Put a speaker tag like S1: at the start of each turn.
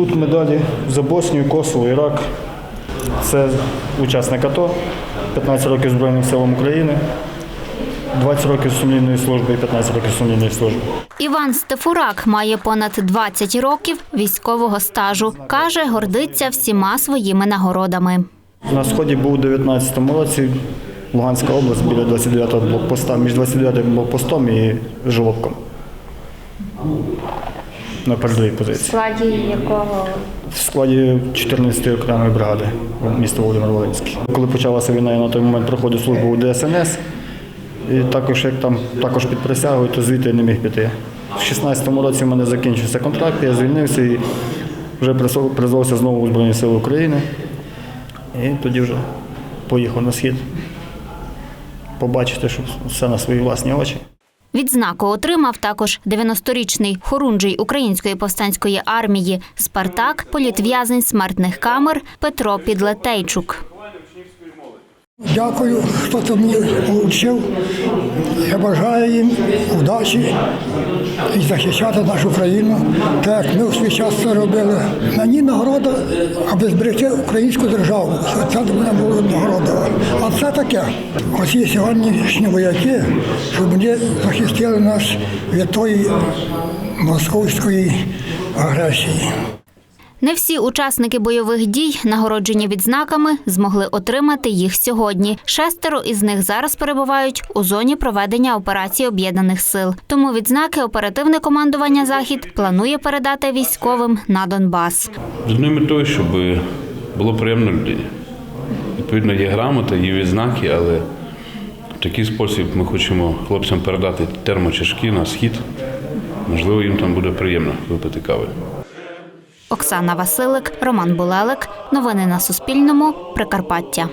S1: Тут медалі за Боснію, Косово, Ірак. Це учасник АТО, 15 років Збройним силам України, 20 років сумлінної служби і 15 років сумлінної служби.
S2: Іван Стефурак має понад 20 років військового стажу. Каже, гордиться всіма своїми нагородами.
S1: На сході був у 19-му році Луганська область біля 29-го блокпоста, між 29-м блокпостом і Жолобком. На передовій позиції.
S2: В складі якого
S1: В складі 14-ї окремої бригади міста Володимир Волинський. Коли почалася війна, я на той момент проходив службу у ДСНС. І також, як там також під присягою, то звідти я не міг піти. В 16-му році в мене закінчився контракт, я звільнився і вже призвався знову у Збройні Сили України. І тоді вже поїхав на схід. Побачити, що все на свої власні очі.
S2: Відзнаку отримав також 90-річний хорунжий української повстанської армії Спартак, політв'язень смертних камер Петро Підлетейчук.
S3: Дякую, хто це мені вчив. Я бажаю їм удачі і захищати нашу країну, так як ми в свій час це робили. Мені нагорода, аби зберегти українську державу. Це для мене була нагорода. А це таке. Оці сьогоднішні вояки, щоб вони захистили нас від тої московської агресії.
S2: Не всі учасники бойових дій, нагороджені відзнаками, змогли отримати їх сьогодні. Шестеро із них зараз перебувають у зоні проведення операції об'єднаних сил. Тому відзнаки оперативне командування Захід планує передати військовим на Донбас.
S4: З одною метою, щоб було приємно людині. Відповідно, є грамота, є відзнаки, але в такий спосіб ми хочемо хлопцям передати термочашки на схід. Можливо, їм там буде приємно випити кави.
S2: Оксана Василик, Роман Булелик. Новини на Суспільному. Прикарпаття.